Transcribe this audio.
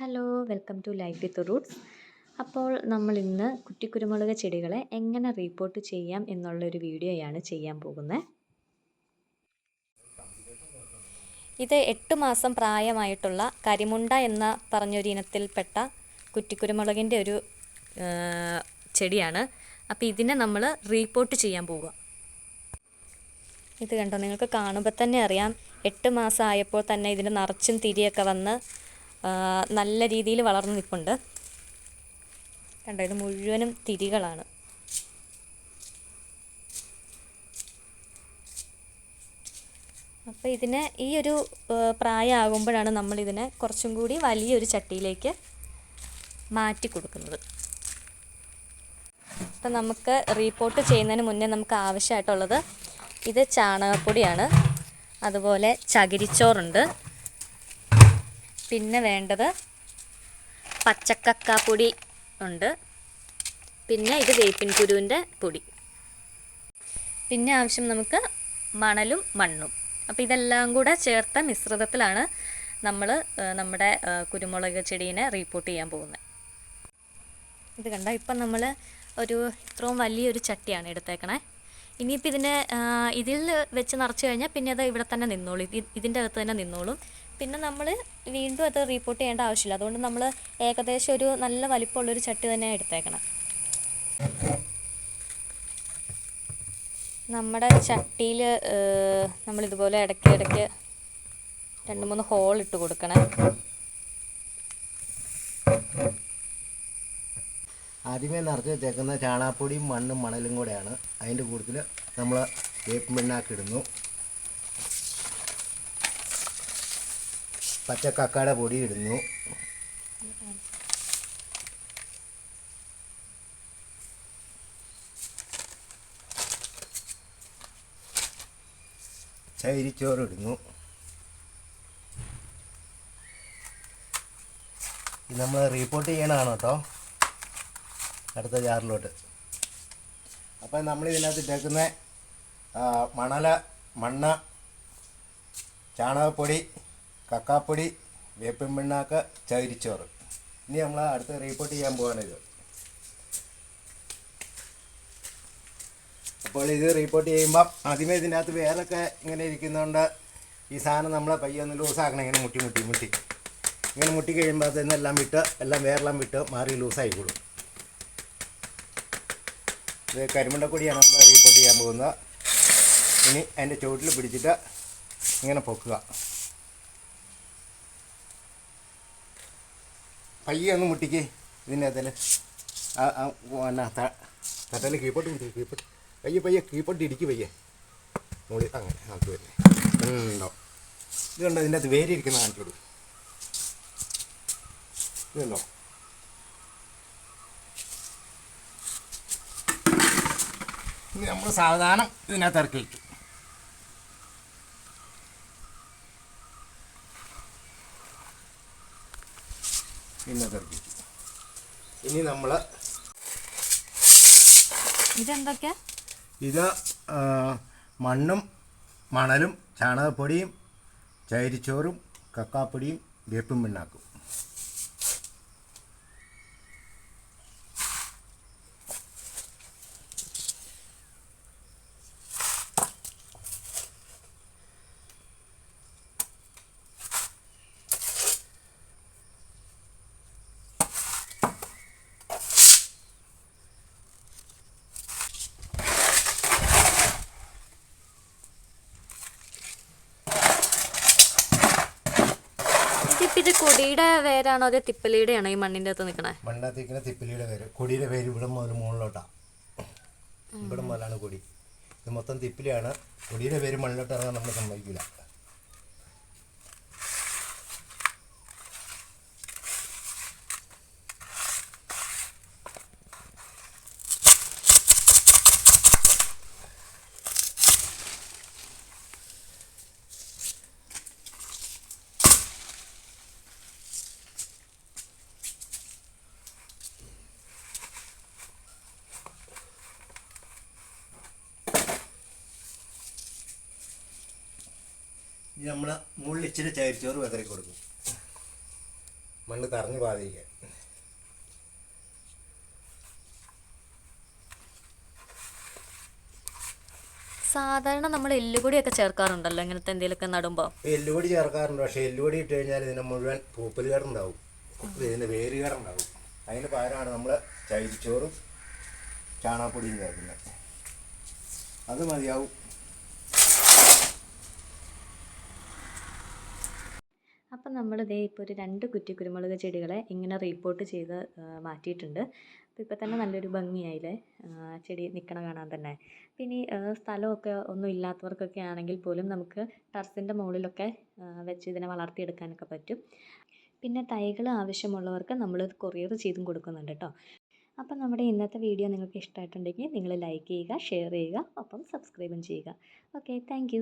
Hello welcome to life with roots. അപ്പോൾ നമ്മൾ ഇന്ന് കുറ്റിക്കുരുമുളക് ചെടികളെ എങ്ങനെ റീപ്പോർട്ട് ചെയ്യാം എന്നുള്ളൊരു വീഡിയോയാണ് ചെയ്യാൻ പോകുന്നത്. ഇത് എട്ട് മാസം പ്രായമായിട്ടുള്ള കരിമുണ്ട എന്ന പറഞ്ഞൊരു ഇനത്തിൽപ്പെട്ട കുറ്റിക്കുരുമുളകിന്റെ ഒരു ചെടിയാണ്. അപ്പോൾ ഇതിനെ നമ്മൾ റീപ്പോർട്ട് ചെയ്യാൻ പോവുക. ഇത് കണ്ടോ? നിങ്ങൾക്ക് കാണുമ്പോൾ തന്നെ അറിയാം. എട്ട് മാസം ആയപ്പോൾ തന്നെ ഇതിന് നിറച്ചും തിരിയൊക്കെ വന്ന് നല്ല രീതിയിൽ വളർന്നു നിൽപ്പുണ്ട്. കണ്ടോ ഇത് മുഴുവനും തിരികളാണ്. അപ്പോൾ ഇതിനെ ഈ ഒരു പ്രായമാകുമ്പോഴാണ് നമ്മളിതിനെ കുറച്ചും കൂടി വലിയൊരു ചട്ടിയിലേക്ക് മാറ്റി കൊടുക്കുന്നത്. അപ്പം നമുക്ക് റീപ്പോർട്ട് ചെയ്യുന്നതിന് മുന്നേ നമുക്ക് ആവശ്യമായിട്ടുള്ളത് ഇത് ചാണകപ്പൊടിയാണ്. അതുപോലെ ചകിരിച്ചോറുണ്ട്. പിന്നെ വേണ്ടത് പച്ചക്കക്കാപ്പൊടി ഉണ്ട്. പിന്നെ ഇത് വേപ്പിൻ കുരുവിന്റെ പൊടി. പിന്നെ ആവശ്യം നമുക്ക് മണലും മണ്ണും. അപ്പോൾ ഇതെല്ലാം കൂടെ ചേർത്ത മിശ്രിതത്തിലാണ് നമ്മൾ നമ്മുടെ കുരുമുളക് ചെടീനെ റീപ്പോർട്ട് ചെയ്യാൻ പോകുന്നത്. ഇത് കണ്ട? ഇപ്പം നമ്മൾ ഒരു ഇത്രയും വലിയൊരു ചട്ടിയാണ് എടുത്തേക്കണേ. ഇനിയിപ്പോൾ ഇതിനെ ഇതിൽ വെച്ച് നിറച്ച് കഴിഞ്ഞാൽ പിന്നെ അത് ഇവിടെ തന്നെ നിന്നോളും. ഇത് ഇതിന്റെ അകത്ത് തന്നെ നിന്നോളും. പിന്നെ നമ്മൾ വീണ്ടും അത് റീപ്പോർട്ട് ചെയ്യേണ്ട ആവശ്യമില്ല. അതുകൊണ്ട് നമ്മൾ ഏകദേശം ഒരു നല്ല വലിപ്പമുള്ളൊരു ചട്ടി തന്നെ എടുത്തേക്കണം. നമ്മുടെ ചട്ടിയിൽ നമ്മളിതുപോലെ ഇടയ്ക്ക് ഇടയ്ക്ക് രണ്ട് മൂന്ന് ഹോൾ ഇട്ട് കൊടുക്കണം. ആദ്യമേ നിറച്ച് വെച്ചേക്കുന്ന ചാണാപ്പൊടിയും മണ്ണും മണലും കൂടെയാണ് അതിന്റെ കൂട്ടത്തിൽ നമ്മൾ വേപ്പ് മണ്ണാക്കി ഇടുന്നു പച്ചക്കക്കാടെ പൊടി ഇടുന്നു. ചൈരിച്ചോറ് ഇടുന്നു. നമ്മൾ റീപ്പോർട്ട് ചെയ്യണതാണ് കേട്ടോ. അടുത്ത ജാറിലോട്ട്. അപ്പം നമ്മൾ ഇതിനകത്ത് ഇട്ടേക്കുന്ന മണല മണ്ണ ചാണകപ്പൊടി കക്കാപ്പൊടി വേപ്പിൻ പിണ്ണാക്ക ചകിരിച്ചോറ് ഇനി നമ്മൾ അടുത്ത് റീപ്പോർട്ട് ചെയ്യാൻ പോവാണ് ഇത്. അപ്പോൾ ഇത് റീപ്പോർട്ട് ചെയ്യുമ്പോൾ ആദ്യമേ ഇതിനകത്ത് അകത്ത് വേറൊക്കെ ഇങ്ങനെ ഇരിക്കുന്നതുകൊണ്ട് ഈ സാധനം നമ്മളെ പയ്യെ ഒന്ന് ലൂസാക്കണം ഇങ്ങനെ മുട്ടി മുട്ടി മുട്ടി. ഇങ്ങനെ മുട്ടി കഴിയുമ്പോൾ അതിനെല്ലാം വിട്ട് എല്ലാം വേറെല്ലാം വിട്ട് മാറി ലൂസായിക്കോളും ഇത് കരിമണ്ടക്കൊടിയാണ് നമ്മൾ റീപ്പോർട്ട് ചെയ്യാൻ പോകുന്നത്. ഇനി അതിന്റെ ചുവട്ടിൽ പിടിച്ചിട്ട് ഇങ്ങനെ പൊക്കുക. പയ്യെ ഒന്ന് മുട്ടിക്ക്. ഇതിന്റെ അതല്ലേ തട്ടൽ കീപ്പോട്ട് മുട്ടി കീപ്പോട്ട്. പയ്യെ പയ്യെ കീപ്പോട്ട് ഇടിക്ക് പയ്യെ. മുകളിൽ അങ്ങനെ അത് വരുന്നത് ഉണ്ടോ ഇതുണ്ടോ? ഇതിന്റെ അകത്ത് വേരിയിരിക്കുന്ന കാണിച്ചു കൊടുക്കും ഇതുണ്ടോ? ഇനി നമ്മൾ സാവധാനം ഇതിനകത്ത് ഇറക്കി വയ്ക്കും ഇതിനകത്ത് ഇറക്കി വയ്ക്കും ഇനി നമ്മൾ ഇതെന്തൊക്കെയാ ഇത് മണ്ണും മണലും ചാണകപ്പൊടിയും ചൈരിച്ചോറും കക്കാപ്പൊടിയും വേപ്പും പിണ്ണാക്കും. ഇത് കൊടിയുടെ വേരാണോ അതോ തിപ്പലിയുടെ ആണോ ഈ മണ്ണിന്റെ അകത്ത് നിൽക്കണേ മണ്ണാത്തിക്കുന്ന തിപ്പലിയുടെ പേര് കൊടിയുടെ പേര് ഇവിടെ മുതൽ മുകളിലോട്ടാണ് ഇവിടെ മുതലാണ് കൊടി. ഇത് മൊത്തം തിപ്പലിയാണ്. കൊടിയുടെ പേര് മണ്ണിലോട്ട് ഇറങ്ങാൻ നമ്മൾ സമ്മതിക്കില്ല ഇത് നമ്മൾ മുകളിൽ ഇച്ചിരി ചരിച്ചോറ് വെതറി കൊടുക്കും. മണ്ണ് തറഞ്ഞു പാതിരിക്കാൻ. സാധാരണ നമ്മൾ എല്ലുപൊടിയൊക്കെ ചേർക്കാറുണ്ടല്ലോ ഇങ്ങനത്തെ എന്തെങ്കിലുമൊക്കെ നടുമ്പോൾ എല്ലുപൊടി ചേർക്കാറുണ്ട്. പക്ഷേ എല്ലുപൊടി ഇട്ട് കഴിഞ്ഞാൽ ഇതിന് മുഴുവൻ പൂപ്പൽ പൂപ്പലുകേടുണ്ടാവും. ഇതിന് വേരുകേടുണ്ടാവും. അതിന് പകരമാണ് നമ്മൾ ചൈരിച്ചോറും ചാണകപ്പൊടിയും ചേർക്കുന്നത്. അത് മതിയാവും. അപ്പം നമ്മൾ ഇതേ ഇപ്പോൾ ഒരു രണ്ട് കുറ്റി കുരുമുളക് ചെടികളെ ഇങ്ങനെ റീപ്പോർട്ട് ചെയ്ത് മാറ്റിയിട്ടുണ്ട്. അപ്പോൾ ഇപ്പോൾ തന്നെ നല്ലൊരു ഭംഗിയായില്ലേ? ചെടി നിൽക്കണ കാണാൻ തന്നെ. പിന്നെ സ്ഥലമൊക്കെ ഒന്നും ഇല്ലാത്തവർക്കൊക്കെ ആണെങ്കിൽ പോലും നമുക്ക് ടെറസിന്റെ മുകളിലൊക്കെ വെച്ച് ഇതിനെ വളർത്തിയെടുക്കാനൊക്കെ പറ്റും. പിന്നെ തൈകൾ ആവശ്യമുള്ളവർക്ക് നമ്മൾ കൊറിയർ ചെയ്തും കൊടുക്കുന്നുണ്ട് കേട്ടോ. അപ്പം നമ്മുടെ ഇന്നത്തെ വീഡിയോ നിങ്ങൾക്ക് ഇഷ്ടമായിട്ടുണ്ടെങ്കിൽ നിങ്ങൾ ലൈക്ക് ചെയ്യുക ഷെയർ ചെയ്യുക ഒപ്പം സബ്സ്ക്രൈബും ചെയ്യുക. Okay thank